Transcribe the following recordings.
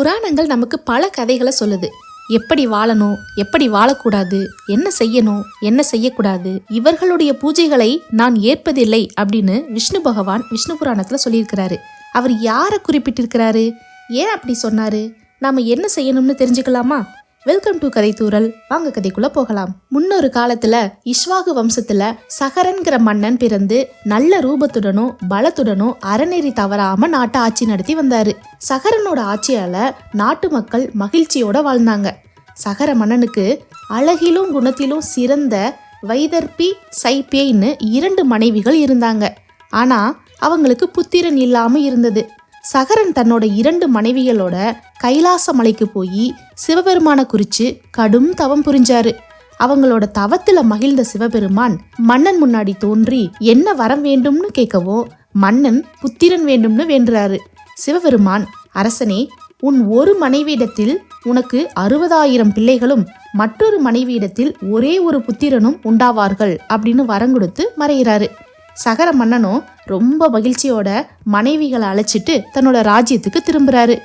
புராணங்கள் நமக்கு பல கதைகளை சொல்லுது. எப்படி வாழணும் எப்படி வாழக்கூடாது என்ன செய்யணும் என்ன செய்யக்கூடாது இவர்களுடைய பூஜைகளை நான் ஏற்பதில்லை அப்படின்னு விஷ்ணு பகவான் விஷ்ணு புராணத்துல சொல்லியிருக்கிறாரு. அவர் யாரை குறிப்பிட்டிருக்கிறாரு? ஏன் அப்படி சொன்னாரு? நாம என்ன செய்யணும்னு தெரிஞ்சுக்கலாமா? வெல்கம் டு கதை தூரல் வாங்க கதைக்குள்ள போகலாம். முன்னொரு காலத்துல இஸ்வாகு வம்சத்துல சகரன்கிற மன்னன் பிறந்து நல்ல ரூபத்துடனும் பலத்துடனும் அறநெறி தவறாம நாட்டை ஆட்சி நடத்தி வந்தாரு. சகரனோட ஆட்சியால நாட்டு மக்கள் மகிழ்ச்சியோட வாழ்ந்தாங்க. சகர மன்னனுக்கு அழகிலும் குணத்திலும் சிறந்த வைதர்பி சைப்பேன்னு இரண்டு மனைவிகள் இருந்தாங்க. ஆனா அவங்களுக்கு புத்திரன் இல்லாம இருந்தது. சகரன் தன்னோட இரண்டு மனைவிகளோட கைலாச மலைக்கு போய் சிவபெருமான குறிச்சு கடும் தவம் புரிஞ்சாரு. அவங்களோட தவத்துல மகிழ்ந்த சிவபெருமான் மன்னன் முன்னாடி தோன்றி என்ன வரம் வேண்டும்னு கேட்கவும் மன்னன் புத்திரன் வேண்டும்னு வேண்டுறாரு. சிவபெருமான் அரசனே உன் ஒரு மனைவியிடத்தில் உனக்கு அறுபதாயிரம் பிள்ளைகளும் மற்றொரு மனைவியிடத்தில் ஒரே ஒரு புத்திரனும் உண்டாவார்கள் அப்படின்னு வரம் கொடுத்து மறைகிறாரு சகர மன்னனும் ரொம்ப மகிழ்ச்சியோட மனைவிகளை அழைச்சிட்டு தன்னோட ராஜ்யத்துக்கு திரும்புறாரு.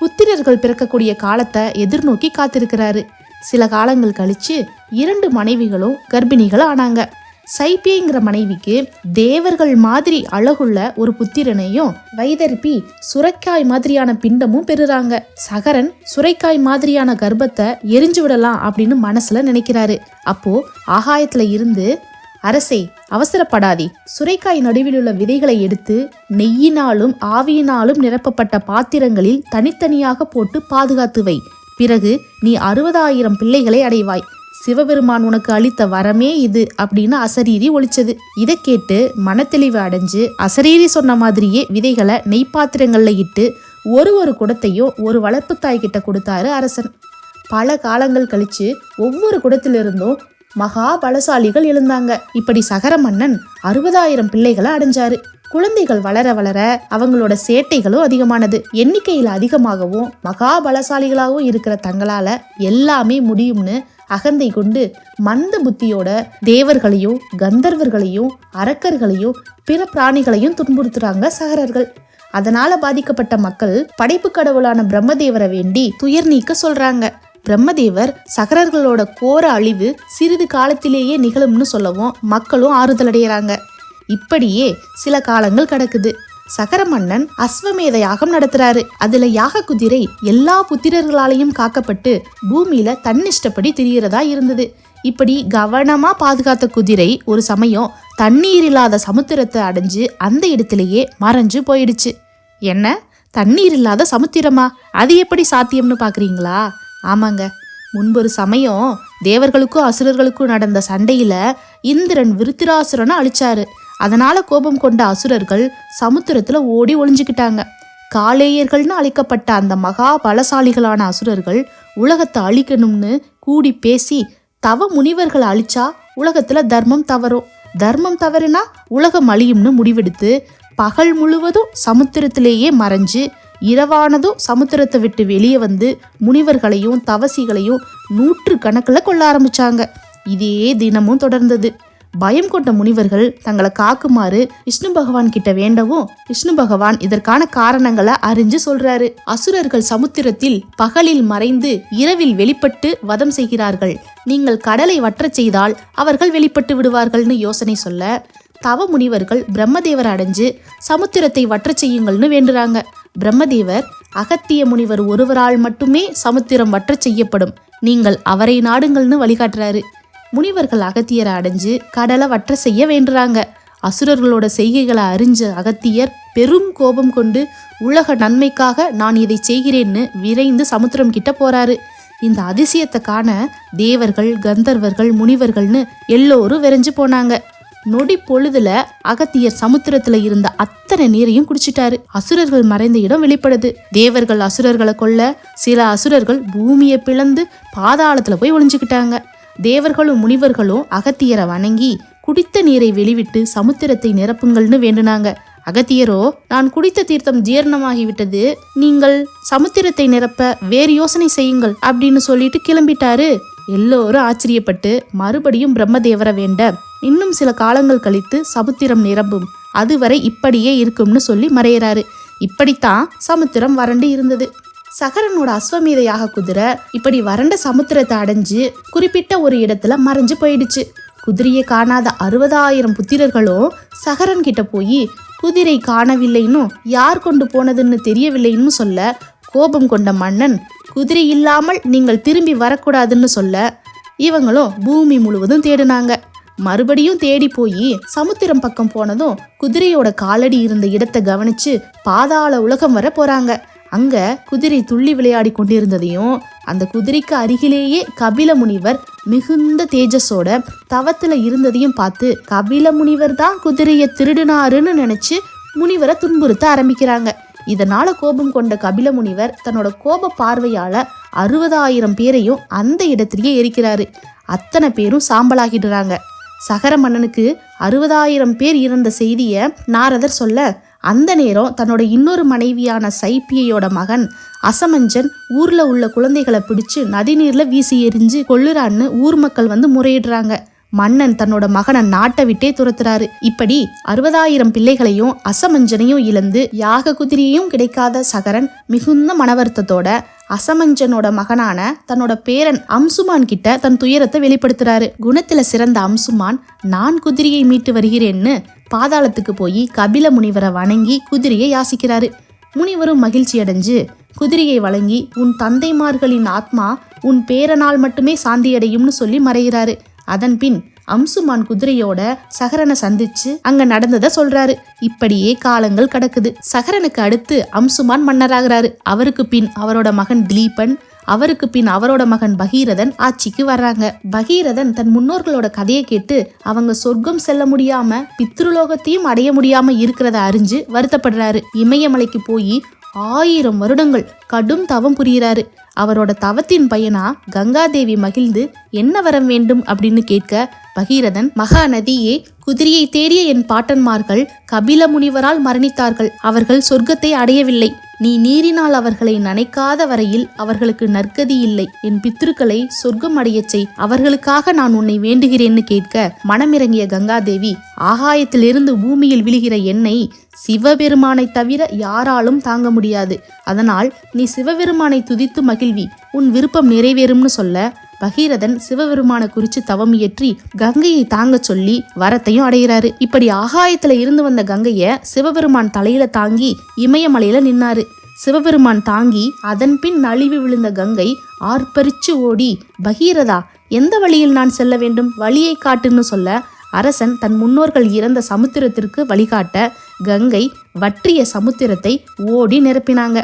புத்திரர்கள் பிறக்கக்கூடிய காலத்தை எதிர்நோக்கி காத்திருக்கிறாரு. சில காலங்கள் கழிச்சு இரண்டு மனைவிகளும் கர்ப்பிணிகள் ஆனாங்க. சைப்பியங்கிற மனைவிக்கு தேவர்கள் மாதிரி அழகுள்ள ஒரு புத்திரனையும் வைதர்பி சுரைக்காய் மாதிரியான பிண்டமும் பெறுறாங்க. சகரன் சுரைக்காய் மாதிரியான கர்ப்பத்தை எரிஞ்சு விடலாம் அப்படின்னு மனசுல நினைக்கிறாரு. அப்போ ஆகாயத்துல இருந்து அரசே அவசரப்படாதே. சுரைக்காய் நடுவிலுள்ள விதைகளை எடுத்து நெய்யினாலும் ஆவியினாலும் நிரப்பப்பட்ட பாத்திரங்களில் தனித்தனியாக போட்டு பாதுகாத்து வை. பிறகு நீ அறுபதாயிரம் பிள்ளைகளை அடைவாய். சிவபெருமான் உனக்கு அளித்த வரமே இது அப்படின்னு அசரீரி ஒழிச்சது. இதை கேட்டு மனத்தெளிவு அடைஞ்சு அசரீரி சொன்ன மாதிரியே விதைகளை நெய்ப்பாத்திரங்களில் இட்டு ஒரு ஒரு குடத்தையும் ஒரு வளர்ப்பு தாய்கிட்ட கொடுத்தாரு அரசன். பல காலங்கள் கழிச்சு ஒவ்வொரு குடத்திலிருந்தும் மகா பலசாலிகள் எழுந்தாங்க. இப்படி சகர மன்னன் அறுபதாயிரம் பிள்ளைகளை அடைஞ்சாரு. குழந்தைகள் வளர வளர அவங்களோட சேட்டைகளும் அதிகமானது. எண்ணிக்கையில் அதிகமாகவும் மகா பலசாலிகளாகவும் இருக்கிற தங்களால எல்லாமே முடியும்னு அகந்தை கொண்டு மந்த புத்தியோட தேவர்களையும் கந்தர்வர்களையும் அரக்கர்களையும் பிற பிராணிகளையும் துன்புறுத்துறாங்க சகரர்கள். அதனால பாதிக்கப்பட்ட மக்கள் படைப்பு கடவுளான பிரம்மதேவரை வேண்டி துயர் நீக்க சொல்றாங்க. பிரம்மதேவர் சகரர்களோட கோர அழிவு சிறிது காலத்திலேயே நிகழும்னு சொல்லவும் மக்களும் ஆறுதல் அடைகிறாங்க இப்படியே சில காலங்கள் கடக்குது. சகர மன்னன் அஸ்வமேத யாகம் நடத்துறாரு. அதுல யாக குதிரை எல்லா புத்திரர்களாலையும் காக்கப்பட்டு பூமியில தன்னிஷ்டப்படி திரியறதா இருந்தது. இப்படி கவனமா பாதுகாத்த குதிரை ஒரு சமயம் தண்ணீர் இல்லாத சமுத்திரத்தை அடைஞ்சு அந்த இடத்திலேயே மறைஞ்சு போயிடுச்சு. என்ன? தண்ணீர் இல்லாத சமுத்திரமா? அது எப்படி சாத்தியம்னு பாக்குறீங்களா? ஆமாங்க. முன்பொரு சமயம் தேவர்களுக்கும் அசுரர்களுக்கும் நடந்த சண்டையில இந்திரன் விருத்திராசுரனை அழிச்சாரு. அதனால கோபம் கொண்ட அசுரர்கள் சமுத்திரத்துல ஓடி ஒளிஞ்சுக்கிட்டாங்க. காலேயர்கள்னு அழைக்கப்பட்ட அந்த மகா பலசாலிகளான அசுரர்கள் உலகத்தை அழிக்கணும்னு கூடி பேசி தவ முனிவர்களை அழிச்சா உலகத்துல தர்மம் தவறும். தர்மம் தவறுனா உலகம் அழியும்னு முடிவெடுத்து பகல் முழுவதும் சமுத்திரத்திலேயே மறைஞ்சு இரவானதும் சமுத்திரத்தை விட்டு வெளியே வந்து முனிவர்களையும் தவசிகளையும் நூற்று கணக்கில் கொள்ள ஆரம்பிச்சாங்க. இதே தினமும் தொடர்ந்தது. பயம் கொண்ட முனிவர்கள் தங்களை காக்குமாறு விஷ்ணு பகவான் கிட்ட வேண்டவும் விஷ்ணு பகவான் இதற்கான காரணங்களை அறிஞ்சு சொல்றாரு. அசுரர்கள் சமுத்திரத்தில் பகலில் மறைந்து இரவில் வெளிப்பட்டு வதம் செய்கிறார்கள். நீங்கள் கடலை வற்றச் செய்தால் அவர்கள் வெளிப்பட்டு விடுவார்கள்னு யோசனை சொல்ல தவ முனிவர்கள் பிரம்மதேவர் அடைஞ்சு சமுத்திரத்தை வற்றச் செய்யுங்கள்னு வேண்டுறாங்க. பிரம்மதேவர் அகத்திய முனிவர் ஒருவரால் மட்டுமே சமுத்திரம் வற்றச் செய்யப்படும். நீங்கள் அவரை நாடுங்கள்னு வழிகாட்டுறாரு. முனிவர்கள் அகத்தியரை அடைஞ்சு கடலை வற்ற செய்ய வேண்டுறாங்க. அசுரர்களோட செய்கைகளை அறிஞ்ச அகத்தியர் பெரும் கோபம் கொண்டு உலக நன்மைக்காக நான் இதை செய்கிறேன்னு விரைந்து சமுத்திரம் கிட்ட போறாரு. இந்த அதிசயத்தை காண தேவர்கள் கந்தர்வர்கள் முனிவர்கள்னு எல்லோரும் விரைஞ்சு போனாங்க. நொடி பொழுதுல அகத்தியர் சமுத்திரத்துல இருந்த அத்தனை நீரையும் குடிச்சிட்டாரு. அசுரர்கள் மறைந்த இடம் வெளிப்படுது. தேவர்கள் அசுரர்களை கொல்ல சில அசுரர்கள் பூமியை பிளந்து பாதாளத்துல போய் ஒளிஞ்சுக்கிட்டாங்க. தேவர்களும் முனிவர்களும் அகத்தியரை வணங்கி குடித்த நீரை வெளிவிட்டு சமுத்திரத்தை நிரப்புங்கள்னு வேண்டுனாங்க. அகத்தியரோ நான் குடித்த தீர்த்தம் ஜீரணமாகிவிட்டது. நீங்கள் சமுத்திரத்தை நிரப்ப வேறு யோசனை செய்யுங்கள் அப்படின்னு சொல்லிட்டு கிளம்பிட்டாரு. எல்லோரும் ஆச்சரியப்பட்டு மறுபடியும் பிரம்மதேவரை வேண்ட இன்னும் சில காலங்கள் கழித்து சமுத்திரம் நிரம்பும். அதுவரை இப்படியே இருக்கும்னு சொல்லி மறையிறாரு. இப்படித்தான் சமுத்திரம் வறண்டு இருந்தது. சகரனோட அஸ்வமேத யாக குதிரை இப்படி வறண்ட சமுத்திரத்தை அடைஞ்சு குறிப்பிட்ட ஒரு இடத்துல மறைஞ்சு போயிடுச்சு. குதிரையை காணாத அறுபதாயிரம் புத்திரர்களும் சகரன் கிட்ட போய் குதிரை காணவில்லைன்னு யார் கொண்டு போனதுன்னு தெரியவில்லைன்னு சொல்ல கோபம் கொண்ட மன்னன் குதிரை இல்லாமல் நீங்கள் திரும்பி வரக்கூடாதுன்னு சொல்ல. இவங்களும் பூமி முழுவதும் தேடினாங்க. மறுபடியும் தேடி போய் சமுத்திரம் பக்கம் போனதும் குதிரையோட காலடி இருந்த இடத்தை கவனிச்சு பாதாள உலகம் வர போறாங்க. அங்க குதிரை துள்ளி விளையாடி கொண்டிருந்ததையும் அந்த குதிரைக்கு அருகிலேயே கபில முனிவர் மிகுந்த தேஜஸோட தவத்துல இருந்ததையும் பார்த்து கபில முனிவர் தான் குதிரையை திருடினாருன்னு நினைச்சு முனிவரை துன்புறுத்த ஆரம்பிக்கிறாங்க. இதனால கோபம் கொண்ட கபில முனிவர் தன்னோட கோப பார்வையால அறுபதாயிரம் பேரையும் அந்த இடத்திலேயே எரிக்கிறாரு. அத்தனை பேரும் சாம்பலாகிடுறாங்க. சகர மன்னனுக்கு அறுபதாயிரம் பேர் இறந்த செய்தியை நாரதர் சொல்ல அந்த நேரம் தன்னோட இன்னொரு மனைவியான சைப்பியையோட மகன் அசமஞ்சன் ஊர்ல உள்ள குழந்தைகளை பிடிச்சு நதிநீர்ல வீசி எறிஞ்சு கொள்ளுறான்னு ஊர் மக்கள் வந்து முறையிடுறாங்க. மன்னன் தன்னோட மகனை நாட்டை விட்டே துரத்துறாரு. இப்படி அறுபதாயிரம் பிள்ளைகளையும் அசமஞ்சனையும் இழந்து யாக குதிரையும் கிடைக்காத சகரன் மிகுந்த மனவருத்தத்தோட அசமஞ்சனோட மகனான தன்னோட பேரன் அம்சுமான் கிட்ட தன் துயரத்தை வெளிப்படுத்துறாரு. குணத்துல சிறந்த அம்சுமான் நான் குதிரையை மீட்டு வருகிறேன்னு பாதாளத்துக்கு போய் கபில முனிவரை வணங்கி குதிரையை யாசிக்கிறாரு. முனிவரும் மகிழ்ச்சி அடைஞ்சு குதிரையை வழங்கி உன் தந்தைமார்களின் ஆத்மா உன் பேரனால் மட்டுமே சாந்தியடையும்னு சொல்லி மறைகிறாரு. அதன்பின் அம்சுமான் குதிரையோட சகரனை சந்திச்சு அங்க நடந்ததை சொல்றாரு. இப்படியே காலங்கள் கடக்குது. சகரனுக்கு அடுத்து அம்சுமான் மன்னராகிறாரு. அவருக்கு பின் அவரோட மகன் திலீபன் அவருக்கு பின் அவரோட மகன் பகீரதன் ஆட்சிக்கு வர்றாங்க. பகீரதன் தன் முன்னோர்களோட கதையை கேட்டு அவங்க சொர்க்கம் செல்ல முடியாம பித்ருலோகத்தையும் அடைய முடியாம இருக்கிறத அறிஞ்சு வருத்தப்படுறாரு. இமயமலைக்கு போய் ஆயிரம் வருடங்கள் கடும் தவம் புரிகிறாரு. அவரோட தவத்தின் பையனா கங்காதேவி மகிழ்ந்து என்ன வரம் வேண்டும்? அப்படின்னு கேட்க பகீரதன் மகா நதியே குதிரையை தேடிய என் பாட்டன்மார்கள் கபில முனிவரால் மரணித்தார்கள். அவர்கள் சொர்க்கத்தை அடையவில்லை. நீ நீரினால் அவர்களை நனைக்காத வரையில் அவர்களுக்கு நற்கதி இல்லை. என் பித்ருக்களை சொர்க்கம் அடையச் செய். அவர்களுக்காக நான் உன்னை வேண்டுகிறேன்னு கேட்க மனமிறங்கிய கங்காதேவி ஆகாயத்திலிருந்து பூமியில் விழுகிற எண்ணெய் சிவபெருமானை தவிர யாராலும் தாங்க முடியாது. அதனால் நீ சிவபெருமானை துதித்து மகிழ்வி. உன் விருப்பம் நிறைவேறும்னு சொல்ல பகீரதன் சிவபெருமான குறிச்சு தவம் இயற்றி கங்கையை தாங்க சொல்லி வரத்தையும் அடைகிறாரு. இப்படி ஆகாயத்துல இருந்து வந்த கங்கைய சிவபெருமான் தலையில தாங்கி இமயமலையில நின்னாரு. சிவபெருமான் தாங்கி அதன் பின் நழுவி விழுந்த கங்கை ஆர்ப்பரிச்சு ஓடி பகீரதா எந்த வழியில் நான் செல்ல வேண்டும்? வழியை காட்டுன்னு சொல்ல அரசன் தன் முன்னோர்கள் இறந்த சமுத்திரத்திற்கு வழிகாட்ட கங்கை வற்றிய சமுத்திரத்தை ஓடி நிரப்பினாங்க.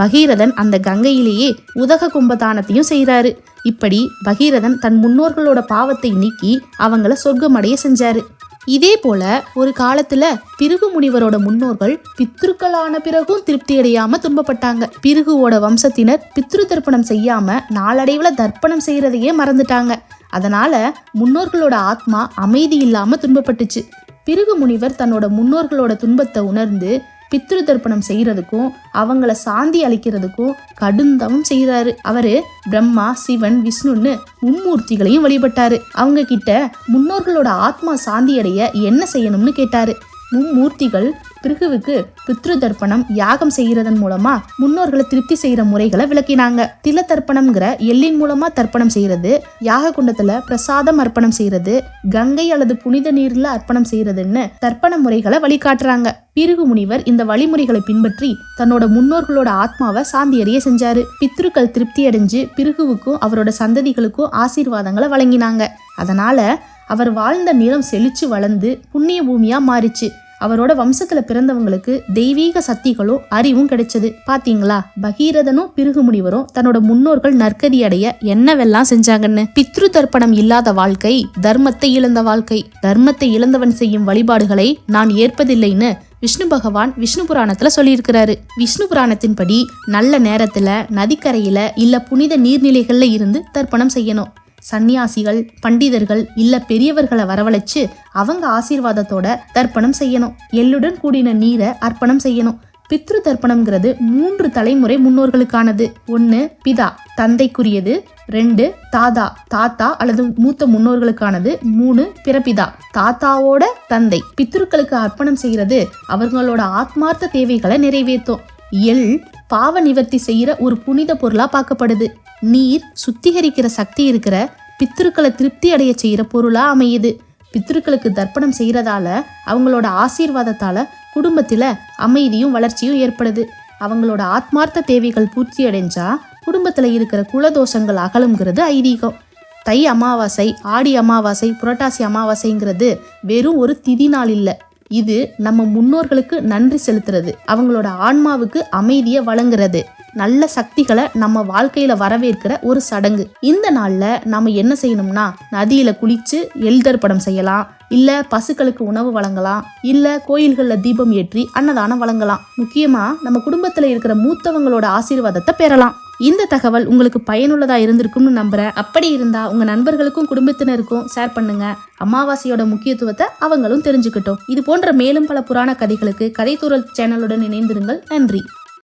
பகீரதன் அந்த கங்கையிலேயே உதக கும்பதானத்தையும் செய்கிறாரு இப்படி பகீரதன் தன் முன்னோர்களோட பாவத்தை நீக்கி அவங்கள சொர்க்கமடைய செஞ்சாரு. இதே போல ஒரு காலத்துல பிருகு முனிவரோட முன்னோர்கள் பித்ருக்களான பிறகும் திருப்தி அடையாம துன்பப்பட்டாங்க. பிருகுவோட வம்சத்தினர் பித்ரு தர்ப்பணம் செய்யாம நாளடைவுல தர்ப்பணம் செய்யறதையே மறந்துட்டாங்க. அதனால முன்னோர்களோட ஆத்மா அமைதி இல்லாம துன்பப்பட்டுச்சு. பிருகு முனிவர் தன்னோட முன்னோர்களோட துன்பத்தை உணர்ந்து பித்ரு தர்ப்பணம் செய்யறதுக்கும் அவங்கள சாந்தி அளிக்கிறதுக்கும் கடுந்தவம் செய்யறாரு அவரு பிரம்மா சிவன் விஷ்ணுன்னு மும்மூர்த்திகளையும் வழிபட்டாரு. அவங்க கிட்ட முன்னோர்களோட ஆத்மா சாந்தி அடைய என்ன செய்யணும்னு கேட்டாரு. மும்மூர்த்திகள் பிருகுவுக்கு பித்ரு தர்ப்பணம் யாகம் செய்யறதன் மூலமா முன்னோர்களை திருப்தி செய்யற முறைகளை விளக்கினாங்க. தில தர்ப்பணம்ங்கிற எள்ளின் மூலமா தர்ப்பணம் செய்யறது யாக குண்டத்துல பிரசாதம் அர்ப்பணம் செய்யறது கங்கை அல்லது புனித நீர்ல அர்ப்பணம் செய்யறதுன்னு தர்ப்பண முறைகளை வழிகாட்டுறாங்க. பிருகு முனிவர் இந்த வழிமுறைகளை பின்பற்றி தன்னோட முன்னோர்களோட ஆத்மாவை சாந்தியடைய செஞ்சாரு. பித்ருக்கள் திருப்தி அடைஞ்சு பிருகுவுக்கும் அவரோட சந்ததிகளுக்கும் ஆசீர்வாதங்களை வழங்கினாங்க. அதனால அவர் வாழ்ந்த நிலம் செழிச்சு வளர்ந்து புண்ணிய பூமியா மாறிச்சு. அவரோட வம்சத்துல பிறந்தவங்களுக்கு தெய்வீக சக்திகளும் அறிவும் கிடைச்சது. பாத்தீங்களா? பகீரதனும் பிருகு முனிவரும் தன்னோட முன்னோர்கள் நற்கதி அடைய என்னவெல்லாம் செஞ்சாங்கன்னு? பித்ரு தர்ப்பணம் இல்லாத வாழ்க்கை தர்மத்தை இழந்த வாழ்க்கை. தர்மத்தை இழந்தவன் செய்யும் வழிபாடுகளை நான் ஏற்பதில்லைன்னு விஷ்ணு பகவான் விஷ்ணு புராணத்துல சொல்லியிருக்கிறாரு. விஷ்ணு புராணத்தின்படி நல்ல நேரத்துல நதிக்கரையில இல்ல புனித நீர்நிலைகள்ல இருந்து தர்ப்பணம் செய்யணும். சந்நியாசிகள் பண்டிதர்கள் இல்ல பெரியவர்களை வரவழைச்சு அவங்க ஆசீர்வாதத்தோட தர்ப்பணம் செய்யணும். எள்ளுடன் கூடின நீரை அர்ப்பணம் செய்யணும். பித்ரு தர்ப்பணம்ங்கிறது மூன்று தலைமுறை முன்னோர்களுக்கானது. ஒன்று பிதா தந்தைக்குரியது. ரெண்டு தாதா தாத்தா அல்லது மூத்த முன்னோர்களுக்கானது. மூணு பிறப்பிதா தாத்தாவோட தந்தை. பித்ருக்களுக்கு அர்ப்பணம் செய்யறது அவர்களோட ஆத்மார்த்த தேவைகளை நிறைவேற்றும். எள் பாவ நிவர்த்தி செய்யற ஒரு புனித பொருளா பார்க்கப்படுது. நீர் சுத்திகரிக்கிற சக்தி இருக்கிற பித்திருக்களை திருப்தி அடைய செய்கிற பொருளாக அமையுது. பித்திருக்களுக்கு தர்ப்பணம் செய்கிறதால அவங்களோட ஆசீர்வாதத்தால் குடும்பத்தில் அமைதியும் வளர்ச்சியும் ஏற்படுது. அவங்களோட ஆத்மார்த்த தேவைகள் பூர்த்தி அடைஞ்சா குடும்பத்தில் இருக்கிற குலதோஷங்கள் அகலுங்கிறது ஐதீகம். தை அமாவாசை ஆடி அமாவாசை புரட்டாசி அமாவாசைங்கிறது வெறும் ஒரு திதி நாள் இல்லை. இது நம்ம முன்னோர்களுக்கு நன்றி செலுத்துறது. அவங்களோட ஆன்மாவுக்கு அமைதியை வழங்குறது. நல்ல சக்திகளை நம்ம வாழ்க்கையில வரவேற்கிற ஒரு சடங்கு. இந்த நாள்ல நாம என்ன செய்யணும்னா நதியில குளிச்சு எல்தர்ப்பணம் செய்யலாம். இல்ல பசுக்களுக்கு உணவு வழங்கலாம். இல்ல கோயில்கள்ல தீபம் ஏற்றி அன்னதானம் வழங்கலாம். முக்கியமா நம்ம குடும்பத்துல இருக்கிற மூத்தவங்களோட ஆசீர்வாதத்தை பெறலாம். இந்த தகவல் உங்களுக்கு பயனுள்ளதா இருந்திருக்கும்னு நம்புறேன். அப்படி இருந்தா உங்க நண்பர்களுக்கும் குடும்பத்தினருக்கும் ஷேர் பண்ணுங்க. அமாவாசையோட முக்கியத்துவத்தை அவங்களும் தெரிஞ்சுக்கிட்டோம். இது போன்ற மேலும் பல புராண கதைகளுக்கு கதைத்தூரல் சேனலுடன் இணைந்திருங்கள். நன்றி.